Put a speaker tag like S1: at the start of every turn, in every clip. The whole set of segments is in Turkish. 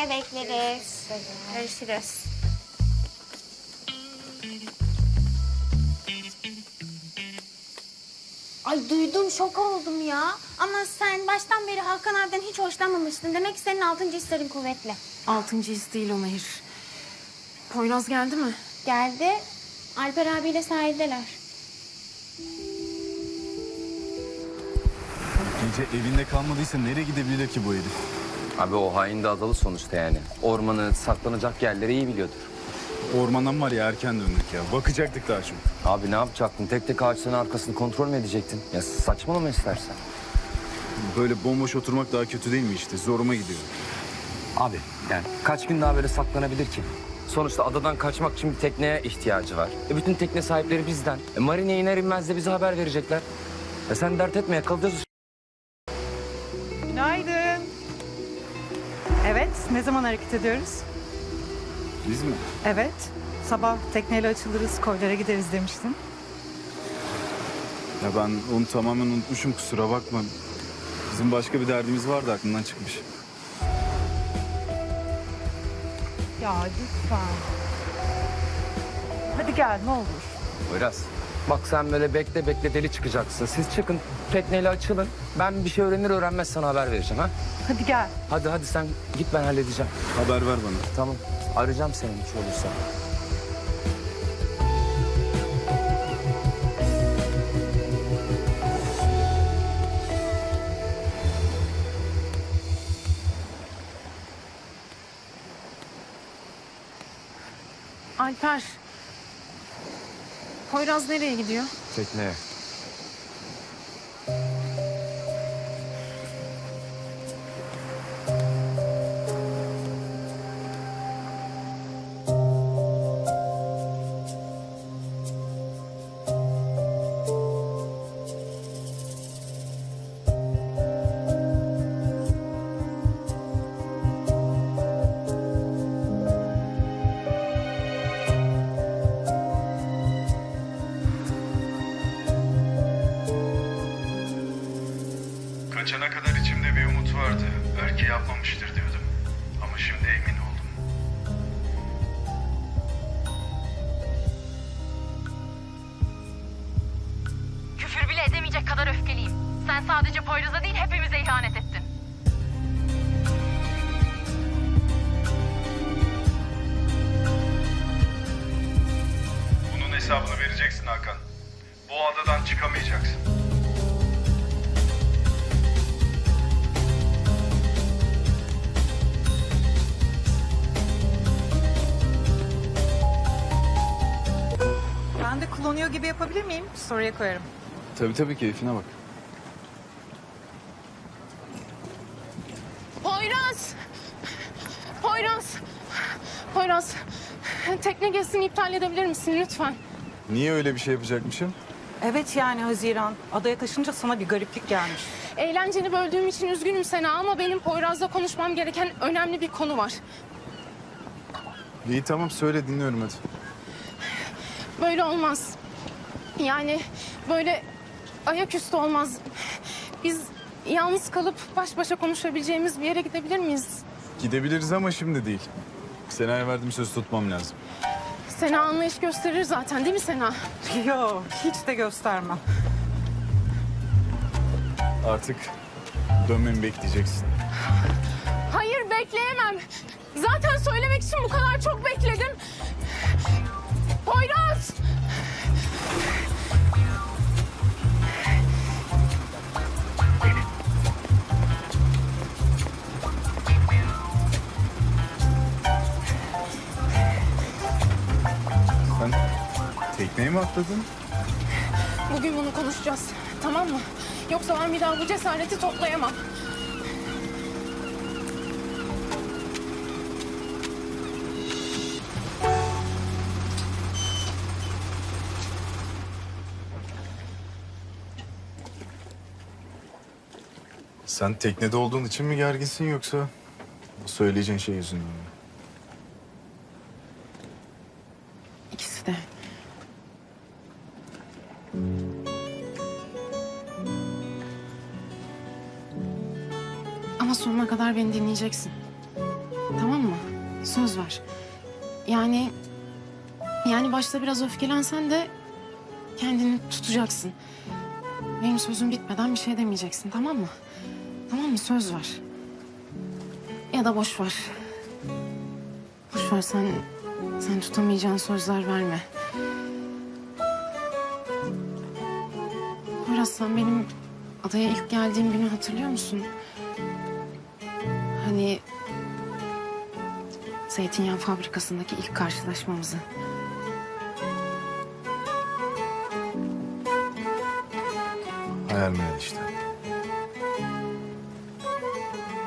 S1: Yine bekleriz. Görüşürüz. Ay duydum şok oldum ya. Ama sen baştan beri Hakan abiden hiç hoşlanmamıştın. Demek ki senin altıncı hislerin kuvvetli.
S2: Altıncı his değil o. Poyraz geldi mi?
S1: Geldi. Alper abiyle sahildeler.
S3: Gece evinde kalmadıysa nereye gidebilir ki bu herif?
S4: Abi o hain de adalı sonuçta yani. Ormanı, saklanacak yerleri iyi biliyordur.
S3: Ormandan var ya erken döndük ya. Bakacaktık daha çok.
S4: Abi ne yapacaktın? Tek tek ağaçların arkasını kontrol mü edecektin? Ya saçmalama istersen.
S3: Böyle bomboş oturmak daha kötü değil mi işte? Zoruma gidiyor.
S4: Abi yani kaç gün daha böyle saklanabilir ki? Sonuçta adadan kaçmak için bir tekneye ihtiyacı var. E bütün tekne sahipleri bizden. E marineye iner inmez de bize haber verecekler. E sen dert etme yakalayacağız.
S5: Günaydın. Evet, ne zaman hareket ediyoruz?
S3: Biz mi?
S5: Evet, sabah tekneyle açılırız, koylara gideriz demiştin.
S3: Ya ben onu tamamen unutmuşum kusura bakma. Bizim başka bir derdimiz vardı aklımdan çıkmış.
S5: Ya lütfen. Hadi gel ne olur.
S4: Biraz. Bak sen böyle bekle bekle deli çıkacaksın. Siz çıkın tekneyle açılın. Ben bir şey öğrenir öğrenmez sana haber vereceğim ha.
S5: Hadi gel.
S4: Hadi hadi sen git ben halledeceğim.
S3: Haber ver bana.
S4: Tamam. Arayacağım seni şey olursa.
S2: Alper. Poyraz nereye gidiyor?
S4: Tekneye.
S6: Sadece Poyraz'a değil hepimize ihanet ettin.
S3: Bunun hesabını vereceksin Hakan. Bu adadan çıkamayacaksın.
S5: Ben de kullanıyor gibi yapabilir miyim? Soruya koyarım.
S3: Tabii tabii keyfine bak.
S2: Poyraz! Poyraz! Poyraz! Tekne gezisini iptal edebilir misin lütfen?
S3: Niye öyle bir şey yapacakmışım?
S5: Evet yani Haziran. Adaya taşınca sana bir gariplik gelmiş.
S2: Eğlenceni böldüğüm için üzgünüm Sena ama benim Poyraz'la konuşmam gereken önemli bir konu var.
S3: İyi tamam söyle dinliyorum hadi.
S2: Böyle olmaz. Yani böyle ayaküstü olmaz. Biz yalnız kalıp baş başa konuşabileceğimiz bir yere gidebilir miyiz?
S3: Gidebiliriz ama şimdi değil. Sena'ya verdiğim söz tutmam lazım.
S2: Sena anlayış gösterir zaten değil mi Sena?
S5: Yok, hiç de göstermem.
S3: Artık dönmemi bekleyeceksin.
S2: Hayır bekleyemem. Zaten söylemek için bu kadar çok bekledim. Poyraz!
S3: Mi atladın?
S2: Bugün bunu konuşacağız. Tamam mı? Yoksa ben bir daha bu cesareti toplayamam.
S3: Sen teknede olduğun için mi gerginsin yoksa bu söyleyeceğin şey yüzünden mi?
S2: İkisi de. Kadar beni dinleyeceksin. Tamam mı? Söz ver. Yani yani başta biraz öfkelensen de kendini tutacaksın. Benim sözüm bitmeden bir şey demeyeceksin tamam mı? Tamam mı? Söz ver. Ya da boş ver. Boş ver sen sen tutamayacağın sözler verme. Poyraz sen benim adaya ilk geldiğim günü hatırlıyor musun? Hani zeytinyağı fabrikasındaki ilk karşılaşmamızı.
S7: Hayal meyal işte.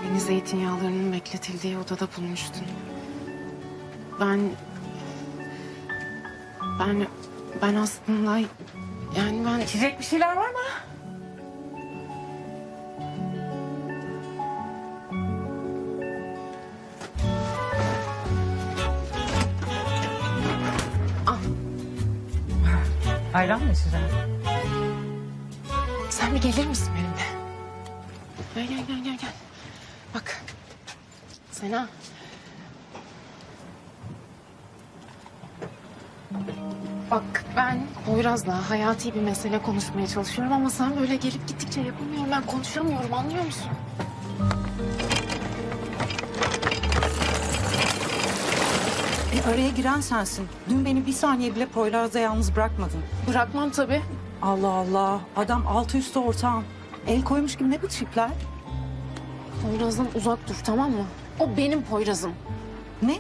S2: Beni zeytinyağlarının bekletildiği odada bulmuştun. Ben... Ben... Ben aslında... Yani ben...
S5: İçecek bir şeyler var mı? Ayran mı içeceğim?
S2: Sen bir gelir misin benimle? Gel gel gel gel gel. Bak. Sena. Bak ben Poyraz'la hayati bir mesele konuşmaya çalışıyorum ama sen böyle gelip gittikçe yapamıyorum. Ben konuşamıyorum anlıyor musun?
S5: Araya giren sensin. Dün beni bir saniye bile Poyraz'da yalnız bırakmadın.
S2: Bırakmam tabii.
S5: Allah Allah. Adam altı üstü ortağım. El koymuş gibi ne bu çipler?
S2: Poyraz'dan uzak dur tamam mı? O benim Poyraz'ım.
S5: Ne?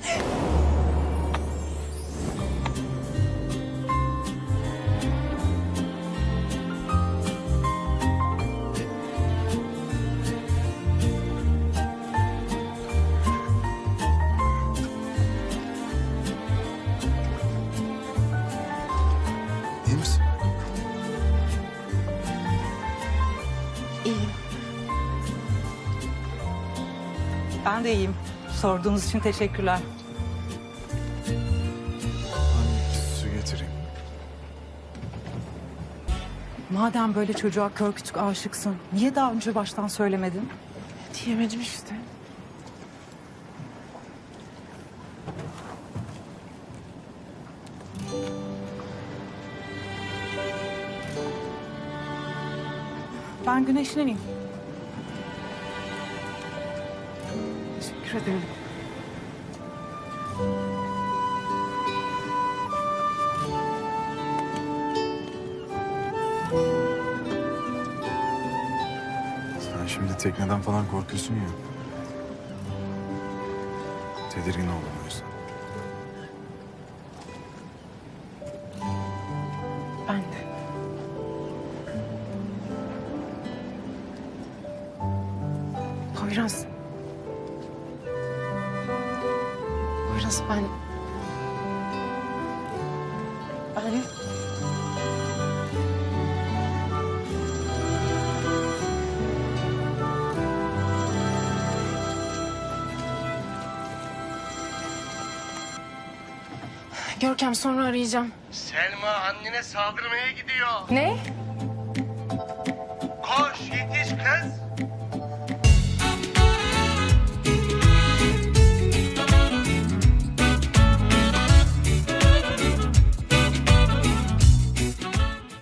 S5: Ben de iyiyim. Sorduğunuz için teşekkürler.
S7: Su getireyim.
S5: Madem böyle çocuğa kör kütük aşıksın, niye daha önce baştan söylemedin?
S2: Diyemedim işte.
S5: Ben güneşleneyim.
S2: Teşekkür ederim.
S7: Sen şimdi tekneden falan korkuyorsun ya. Tedirgin oldum o yüzden.
S2: Ben de. Poyraz. olmaz. Ben... Ben... Görkem sonra arayacağım.
S8: Selma annene saldırmaya gidiyor.
S2: Ne? Koş yetiş kız.